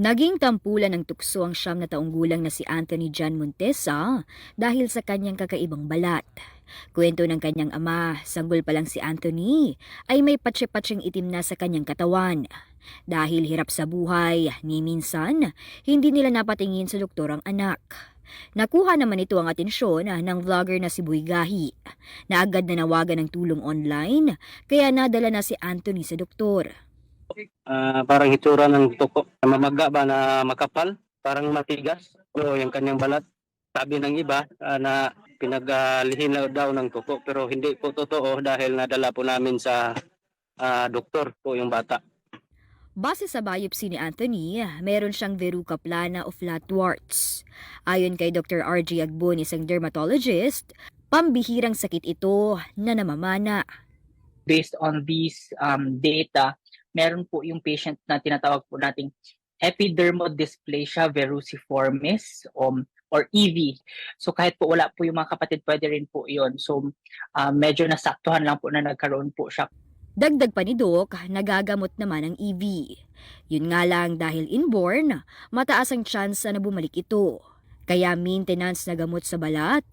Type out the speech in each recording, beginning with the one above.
Naging tampulan ng tukso ang siyam na taong gulang na si Anthony John Montesa dahil sa kanyang kakaibang balat. Kwento ng kanyang ama, sanggol pa lang si Anthony, ay may patse-patseng itim na sa kanyang katawan. Dahil hirap sa buhay, ni minsan, hindi nila napatingin sa doktor ang anak. Nakuha naman ito ang atensyon ng vlogger na si Boy Gahi, na agad na nawagan ng tulong online, kaya nadala na si Anthony sa doktor. Ah, parang hitsura ng tuko. Mamaga ba na makapal? Parang matigas. O yung kanyang balat. Sabi ng iba ah, na pinaglihin na daw ng tuko. Pero hindi po totoo dahil nadala po namin sa ah, doktor po yung bata. Base sa biopsy ni Anthony, meron siyang verruca plana o flat warts. Ayon kay Dr. R.G. Agbon, isang dermatologist, pambihirang sakit ito na namamana. based on these um, data, meron po yung patient na tinatawag po nating epidermodysplasia verruciformis um, or EV. So kahit po wala po yung mga kapatid, pwede rin po yon So um, medyo nasaktuhan lang po na nagkaroon po siya. Dagdag pa ni Doc, nagagamot naman ang EV. Yun nga lang dahil inborn, mataas ang chance na bumalik ito. Kaya maintenance na gamot sa balat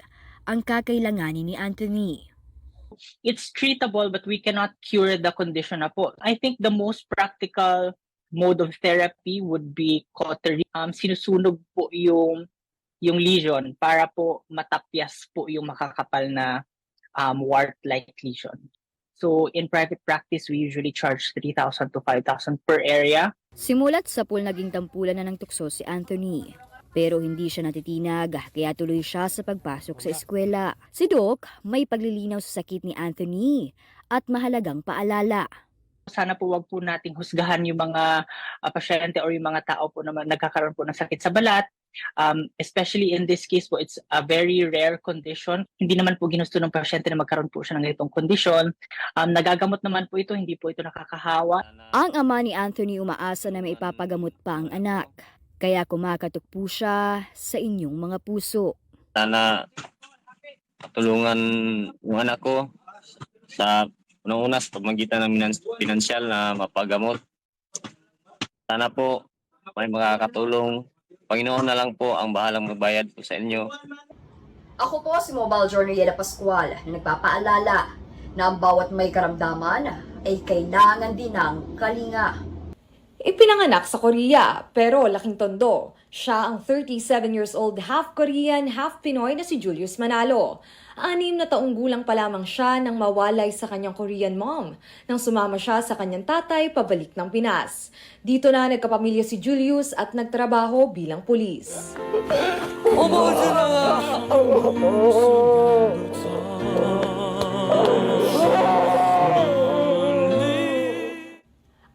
ang kakailanganin ni Anthony. It's treatable but we cannot cure the condition na po. I think the most practical mode of therapy would be cautery. Um, sinusunog po yung yung lesion para po matapyas po yung makakapal na um, wart-like lesion. So in private practice, we usually charge 3,000 to 5,000 per area. Simulat sa pool naging tampulan na ng tukso si Anthony. Pero hindi siya natitinag, kaya tuloy siya sa pagpasok sa eskwela. Si Doc may paglilinaw sa sakit ni Anthony at mahalagang paalala. Sana po wag po nating husgahan yung mga uh, pasyente or yung mga tao po na nagkakaroon po ng sakit sa balat. Um, especially in this case po, it's a very rare condition. Hindi naman po ginusto ng pasyente na magkaroon po siya ng ganitong kondisyon. Um, nagagamot naman po ito, hindi po ito nakakahawa. Ang ama ni Anthony umaasa na may ipapagamot pa ang anak. Kaya kumakatok po siya sa inyong mga puso. Sana tulungan yung anak ko sa unang-una sa pamagitan ng pinansyal na mapagamot. Sana po may makakatulong. Panginoon na lang po ang bahalang magbayad po sa inyo. Ako po si Mobile Journal Yeda Pascual na nagpapaalala na ang bawat may karamdaman ay kailangan din ng kalinga. Ipinanganak sa Korea, pero laking tondo. Siya ang 37 years old half Korean, half Pinoy na si Julius Manalo. Anim na taong gulang pa lamang siya nang mawalay sa kanyang Korean mom nang sumama siya sa kanyang tatay pabalik ng Pinas. Dito na nagkapamilya si Julius at nagtrabaho bilang pulis.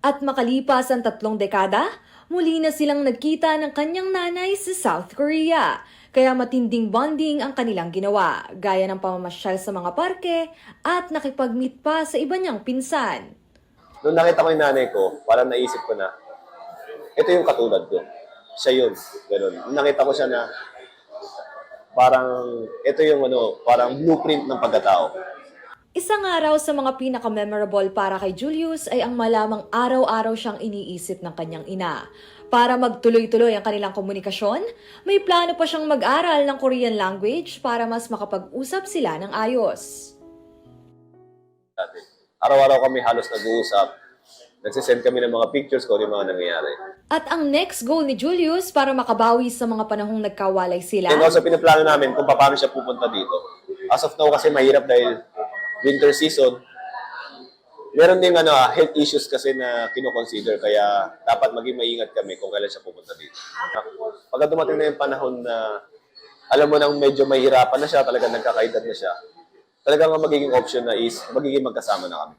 At makalipas ang tatlong dekada, muli na silang nagkita ng kanyang nanay sa South Korea. Kaya matinding bonding ang kanilang ginawa, gaya ng pamamasyal sa mga parke at nakipag-meet pa sa iba niyang pinsan. Nung nakita ko yung nanay ko, parang naisip ko na, ito yung katulad ko. Siya yun. Ganun. Nakita ko siya na, parang, ito yung ano, parang blueprint ng pagkatao. Isang araw sa mga pinaka-memorable para kay Julius ay ang malamang araw-araw siyang iniisip ng kanyang ina. Para magtuloy-tuloy ang kanilang komunikasyon, may plano pa siyang mag-aral ng Korean language para mas makapag-usap sila ng ayos. Araw-araw kami halos nag-uusap. Nagsisend kami ng mga pictures ko yung mga nangyayari. At ang next goal ni Julius para makabawi sa mga panahong nagkawalay sila, And also, pinaplano namin kung paano siya pupunta dito. As of now, kasi mahirap dahil winter season. Meron ding ano, ah, health issues kasi na kinoconsider kaya dapat maging maingat kami kung kailan siya pupunta dito. Pagka dumating na yung panahon na alam mo nang medyo mahirapan na siya, talaga nagkakaedad na siya, talagang ang magiging option na is magiging magkasama na kami.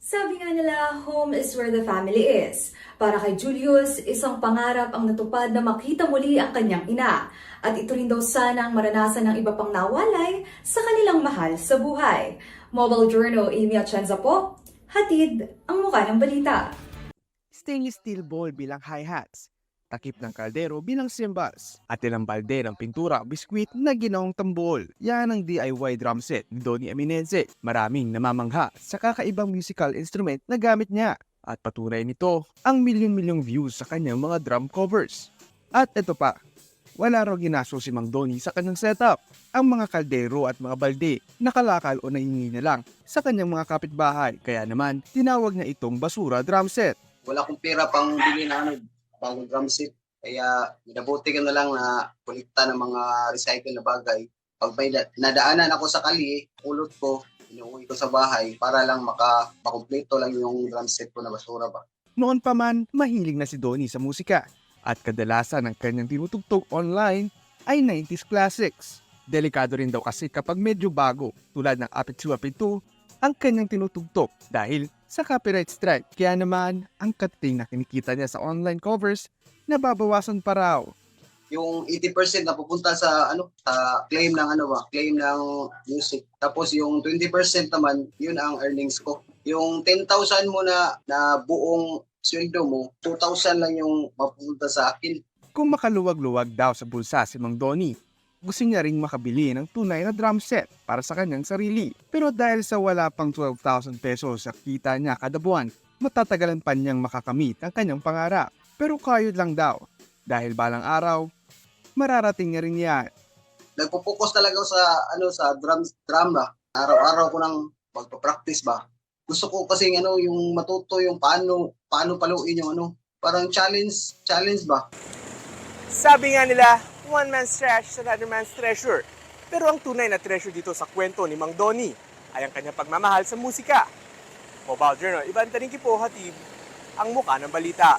Sabi nga nila, home is where the family is. Para kay Julius, isang pangarap ang natupad na makita muli ang kanyang ina. At ito rin daw sana ang maranasan ng iba pang nawalay sa kanilang mahal sa buhay. Mobile Journal, Amy Atienza po, hatid ang mukha ng balita. stainless steel bowl bilang hi-hats, takip ng kaldero bilang cymbals, at ilang balde ng pintura o biskwit na ginawang tambol. Yan ang DIY drum set ni Donnie Eminense. Maraming namamangha sa kakaibang musical instrument na gamit niya. At patunay nito ang milyon-milyong views sa kanyang mga drum covers. At ito pa, wala raw ginaso si Mang Donnie sa kanyang setup. Ang mga kaldero at mga balde nakalakal o nahingi na lang sa kanyang mga kapitbahay. Kaya naman, tinawag niya itong basura drum set. wala akong pera pang bili na ano, pang drum set. Kaya minabuti ko na lang na kulikta ng mga recycle na bagay. Pag may na- nadaanan ako sa kali, ulot ko, inuwi ko sa bahay para lang maka makumpleto lang yung drum set ko na basura ba. Noon pa man, mahilig na si Donnie sa musika. At kadalasan ang kanyang tinutugtog online ay 90s classics. Delikado rin daw kasi kapag medyo bago, tulad ng Apit 2 Apit 2, ang kanyang tinutugtog dahil sa copyright strike. Kaya naman, ang kating na kinikita niya sa online covers, nababawasan pa raw. Yung 80% na pupunta sa ano sa claim ng ano ba, claim ng music. Tapos yung 20% naman, yun ang earnings ko. Yung 10,000 mo na na buong sweldo mo, 2,000 lang yung mapupunta sa akin. Kung makaluwag-luwag daw sa bulsa si Mang Donnie, gusto niya ring makabili ng tunay na drum set para sa kanyang sarili. Pero dahil sa wala pang 12,000 pesos sa kita niya kada buwan, matatagalan pa niyang makakamit ang kanyang pangarap. Pero kayod lang daw, dahil balang araw, mararating niya rin yan. nagpo-focus talaga sa ano sa drum drum ba. Araw-araw ko nang magpa-practice ba. Gusto ko kasi ano yung matuto yung paano paano paluin yung ano parang challenge challenge ba. Sabi nga nila, one man's trash is another man's treasure. Pero ang tunay na treasure dito sa kwento ni Mang Donnie ay ang kanyang pagmamahal sa musika. Mobile Journal, Ivan Taringki po, hatid ang muka ng balita.